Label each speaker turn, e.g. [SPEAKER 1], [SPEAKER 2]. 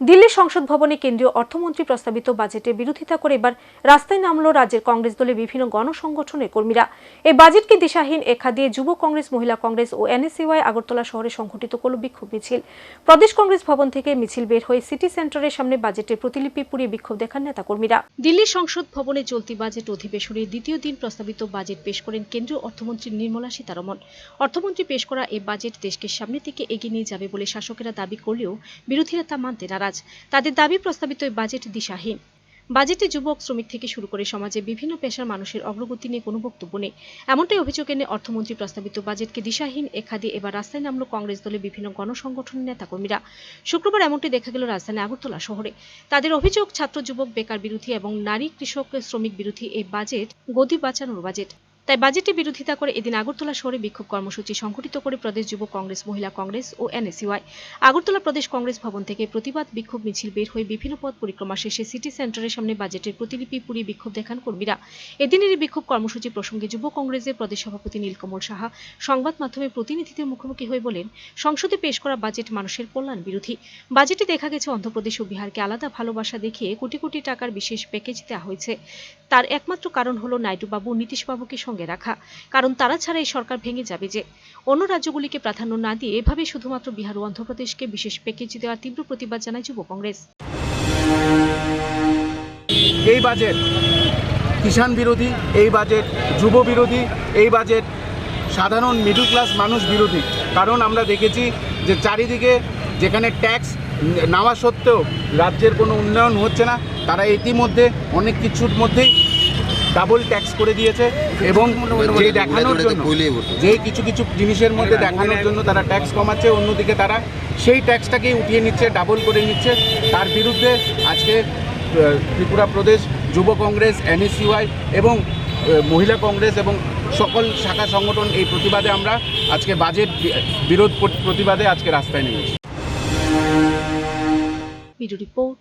[SPEAKER 1] দিল্লি সংসদ ভবনে কেন্দ্রীয় অর্থমন্ত্রী প্রস্তাবিত বাজেটের বিরোধিতা করে এবার রাস্তায় নামল রাজ্যের কংগ্রেস দলের বিভিন্ন গণসংগঠনের কর্মীরা। এই বাজেটকে দিশাহীন একা দিয়ে যুব কংগ্রেস, মহিলা কংগ্রেস ও এনএসইউআই আগরতলা শহরে সংঘটিত করল বিক্ষোভ মিছিল। প্রদেশ কংগ্রেস ভবন থেকে মিছিল বের হয়ে সিটি সেন্টারের সামনে বাজেটের প্রতিলিপি পুড়িয়ে বিক্ষোভ দেখান নেতাকর্মীরা। দিল্লি সংসদ ভবনে চলতি বাজেট অধিবেশনের দ্বিতীয় দিন প্রস্তাবিত বাজেট পেশ করেন কেন্দ্রীয় অর্থমন্ত্রী নির্মলা সীতারমন অর্থমন্ত্রী পেশ করা এই বাজেট দেশকে সামনের দিকে এগিয়ে নিয়ে যাবে বলে শাসকেরা দাবি করলেও বিরোধীরা তা মানতে নারাজ। তাদের দাবি প্রস্তাবিত বাজেট দিশাহীন। বাজেটে যুবক, শ্রমিক থেকে শুরু করে সমাজে বিভিন্ন পেশার মানুষের অগ্রগতি নিয়ে কোনো বক্তব্য নেই। এমনটাই অভিযোগ এনে অর্থমন্ত্রী প্রস্তাবিত বাজেটকে দিশাহীন একা এবার রাস্তায় নামল কংগ্রেস দলের বিভিন্ন গণসংগঠনের নেতাকর্মীরা। শুক্রবার এমনটি দেখা গেল রাজধানী আগরতলা শহরে। তাদের অভিযোগ, ছাত্র, যুবক, বেকার বিরোধী এবং নারী, কৃষক, শ্রমিক বিরোধী এই বাজেট গদি বাঁচানোর বাজেট। তাই বাজেটে বিরোধিতা করে এদিন আগরতলা শহরে বিক্ষোভ কর্মসূচি সংঘটিত করে প্রদেশ যুব কংগ্রেস, মহিলা কংগ্রেস ও এনএসইউআই। আগরতলা প্রদেশ কংগ্রেস ভবন থেকে প্রতিবাদ বিক্ষোভ মিছিল বের হয়ে বিভিন্ন পথ পরিক্রমা শেষে সিটি সেন্টারের সামনে বাজেটের প্রতিলিপি পুড়িয়ে বিক্ষোভ দেখান কর্মীরা। এদিনের এই বিক্ষোভ কর্মসূচি প্রসঙ্গে যুব কংগ্রেসের প্রদেশ সভাপতি নীলকমল সাহা সংবাদ মাধ্যমে প্রতিনিধিদের মুখোমুখি হয়ে বলেন, সংসদে পেশ করা বাজেট মানুষের কল্যাণ বিরোধী। বাজেটে দেখা গেছে অন্ধ্রপ্রদেশ ও বিহারকে আলাদা ভালোবাসা দেখিয়ে কোটি কোটি টাকার বিশেষ প্যাকেজ দেওয়া হয়েছে। তার একমাত্র কারণ হলো নাইডুবাবু নীতিশবাবুকে সঙ্গে রাখা। কারণ তারা ছাড়া এই সরকার ভেঙে যাবে যে, অন্য রাজ্যগুলিকে প্রাধান্য না দিয়ে এভাবে শুধুমাত্র বিহার ও অন্ধ্রপ্রদেশকে বিশেষ প্যাকেজ দেওয়ার তীব্র প্রতিবাদ জানায় যুব কংগ্রেস।
[SPEAKER 2] এই বাজেট কিষাণ বিরোধী, এই বাজেট যুব বিরোধী, এই বাজেট সাধারণ মিডল ক্লাস মানুষ বিরোধী। কারণ আমরা দেখেছি যে চারিদিকে যেখানে ট্যাক্স নেওয়া সত্ত্বেও রাজ্যের কোনো উন্নয়ন হচ্ছে না, তারা ইতিমধ্যে অনেক কিছুর মধ্যেই ডাবল ট্যাক্স করে দিয়েছে এবং যে দেখানোর জন্য যে কিছু কিছু জিনিসের মধ্যে দেখানোর জন্য তারা ট্যাক্স কমাচ্ছে, অন্যদিকে তারা সেই ট্যাক্সটাকেই উঠিয়ে নিচ্ছে ডাবল করে নিচ্ছে। তার বিরুদ্ধে আজকে ত্রিপুরা প্রদেশ, যুব কংগ্রেস এনএসইউআই এবং মহিলা কংগ্রেস এবং সকল শাখা সংগঠন এই প্রতিবাদে আমরা আজকে বাজেট বিরোধ প্রতিবাদে আজকে রাস্তায় নেমেছি।
[SPEAKER 1] Video report